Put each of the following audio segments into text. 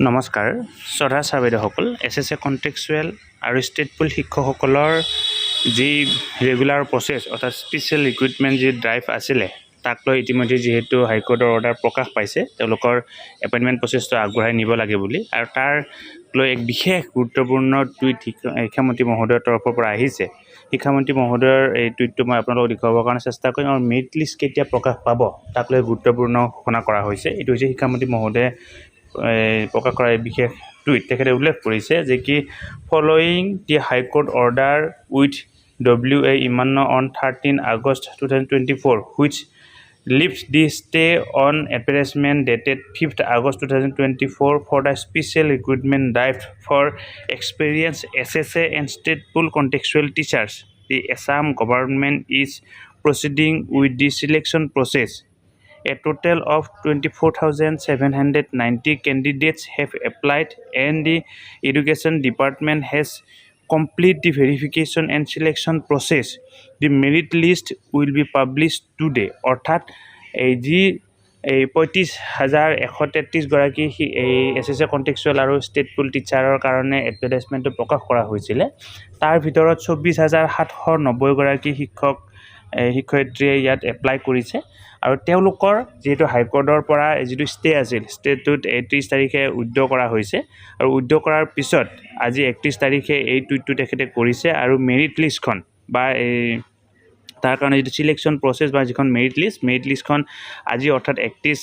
নমস্কাৰ শ্ৰদ্ধা ছাৰ বাইদেউসকল এছ এছ এ কণ্টেক্সুৱেল আৰু ষ্টেট পুল শিক্ষকসকলৰ যি ৰেগুলাৰ প্ৰচেছ অৰ্থাৎ স্পেচিয়েল ৰিক্ৰুইটমেণ্ট যি ড্ৰাইভ আছিলে তাক লৈ ইতিমধ্যে যিহেতু হাইকোৰ্টৰ অৰ্ডাৰ প্ৰকাশ পাইছে তেওঁলোকৰ এপইণ্টমেণ্ট প্ৰচেছটো আগবঢ়াই নিব লাগে বুলি আৰু তাৰ লৈ এক বিশেষ গুৰুত্বপূৰ্ণ টুইট শিক্ষা শিক্ষামন্ত্ৰী মহোদয়ৰ তৰফৰ পৰা আহিছে। শিক্ষামন্ত্ৰী মহোদয়ৰ এই টুইটটো মই আপোনালোকক দেখুৱাবৰ কাৰণে চেষ্টা কৰিম আৰু মেৰিট লিষ্ট কেতিয়া প্ৰকাশ পাব তাক লৈ গুৰুত্বপূৰ্ণ ঘোষণা কৰা হৈছে। এইটো হৈছে শিক্ষামন্ত্ৰী মহোদয়ে প্ৰকাশ কৰা এই বিশেষ টুইট, তেখেতে উল্লেখ কৰিছে যে কি following the high court order with W A ইমান্ন on thirteen August two four which leaves the stay on advertisement dated fifth August two four for the special recruitment drive for experience S S A and state pool contractual teachers the Assam government A total of 24,790 candidates have applied, and the Education Department has completed the verification and selection process. The merit list will be published today. অৰ্থাৎ এই যি এই পঁয়ত্ৰিছ হাজাৰ এশ তেত্ৰিছগৰাকী এই এছ S A contractual আৰু state পুল টিচাৰৰ কাৰণে এডভাৰটাইজমেণ্টটো প্ৰকাশ কৰা হৈছিলে তাৰ ভিতৰত চৌব্বিছ হাজাৰ সাতশ নব্বৈগৰাকী শিক্ষক শিক্ষয়িত্ৰীয়ে ইয়াত এপ্লাই কৰিছে। আৰু তেওঁলোকৰ যিহেতু হাইকোৰ্টৰ পৰা যিটো ষ্টে আছিল ষ্টেটোত ত্ৰিছ তাৰিখে উইড্ৰ কৰা হৈছে। আৰু উইড্ৰ কৰাৰ পিছত আজি একত্ৰিছ তাৰিখে এই টুইটটো তেখেতে কৰিছে। আৰু মেৰিট লিষ্টখন বা এই তাৰ কাৰণে যিটো ছিলেকশ্যন প্ৰচেছ বা যিখন মেৰিট লিষ্ট মেৰিট লিষ্টখন আজি অৰ্থাৎ একত্ৰিছ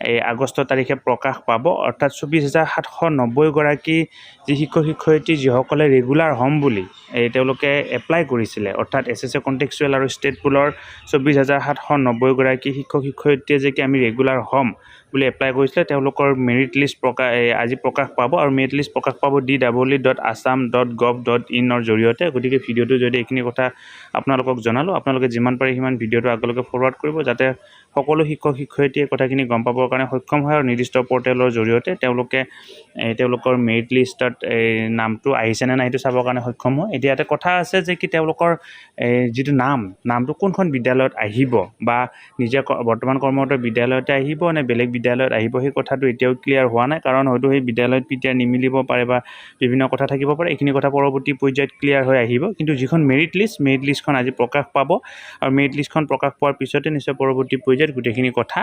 এই আগষ্ট তাৰিখে প্ৰকাশ পাব। অৰ্থাৎ চৌবিছ হাজাৰ সাতশ নব্বৈগৰাকী যি শিক্ষক শিক্ষয়িত্ৰী যিসকলে ৰেগুলাৰ হ'ম বুলি এই তেওঁলোকে এপ্লাই কৰিছিলে। অৰ্থাৎ এছ এছ এ কণ্টেক্সুৱেল আৰু ষ্টেট পুলৰ চৌবিছ হাজাৰ সাতশ নব্বৈগৰাকী শিক্ষক শিক্ষয়িত্ৰীয়ে যে কি আমি ৰেগুলাৰ হ'ম বুলি এপ্লাই কৰিছিলে তেওঁলোকৰ মেৰিট লিষ্ট প্ৰকাশ আজি প্ৰকাশ পাব আৰু মেৰিট লিষ্ট প্ৰকাশ পাব D double E dot Assam dot gov dot ইনৰ জৰিয়তে। গতিকে ভিডিঅ'টো যদি এইখিনি কথা আপোনালোকক জনালোঁ আপোনালোকে যিমান পাৰে সিমান ভিডিঅ'টো আগলৈকে ফৰৱাৰ্ড কৰিব যাতে সকলো শিক্ষক শিক্ষয়িত্ৰীয়ে কথাখিনি গম পাবৰ কাৰণে সক্ষম হয় আৰু নিৰ্দিষ্ট পৰ্টেলৰ জৰিয়তে তেওঁলোকে তেওঁলোকৰ মেৰিট লিষ্টত এই নামটো আহিছেনে নাই সেইটো চাবৰ কাৰণে সক্ষম হয়। এতিয়া এটা কথা আছে যে কি তেওঁলোকৰ এই যিটো নাম, নামটো কোনখন বিদ্যালয়ত আহিব বা নিজে বৰ্তমান কৰ্মৰত বিদ্যালয়তে আহিব নে বেলেগ বিদ্যালয়ত আহিব সেই কথাটো এতিয়াও ক্লিয়াৰ হোৱা নাই। কাৰণ হয়তো সেই বিদ্যালয়ত পিতিয়াৰ নিমিলিব পাৰে বা বিভিন্ন কথা থাকিব পাৰে, এইখিনি কথা পৰৱৰ্তী পৰ্যায়ত ক্লিয়াৰ হৈ আহিব। কিন্তু যিখন মেৰিট লিষ্ট মেৰিট লিষ্টখন আজি প্ৰকাশ পাব। আৰু মেৰিট লিষ্টখন প্ৰকাশ পোৱাৰ পিছতে নিশ্চয় পৰৱৰ্তী পৰ্যায়ত গোটেইখিনি কথা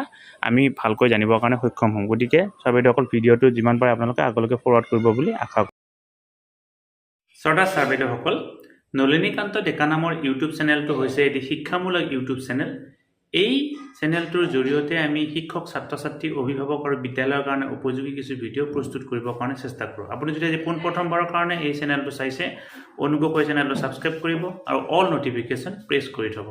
আমি ভালকৈ জানিবৰ কাৰণে সক্ষম হ'ম। গতিকে ছাৰ বাইদেউসকল ভিডিঅ'টো যিমান পাৰে আপোনালোকে আগলৈকে ফৰৱাৰ্ড কৰিব বুলি আশা কৰোঁ। শ্ৰদ্ধা ছাৰ বাইদেউসকল নলিনীকান্ত ডেকা নামৰ ইউটিউব চেনেলটো হৈছে এটি শিক্ষামূলক ইউটিউব চেনেল এই চেনেলটোৰ জৰিয়তে আমি শিক্ষক ছাত্ৰ ছাত্ৰী অভিভাৱক আৰু বিদ্যালয়ৰ কাৰণে উপযোগী কিছু ভিডিঅ' প্ৰস্তুত কৰিবৰ কাৰণে চেষ্টা কৰোঁ। আপুনি যদি আজি পোনপ্ৰথমবাৰৰ কাৰণে এই চেনেলটো চাইছে, অনুগ্ৰহ কৰি চেনেলটো ছাবস্ক্ৰাইব কৰিব আৰু অল ন'টিফিকেশ্যন প্ৰেছ কৰি থ'ব।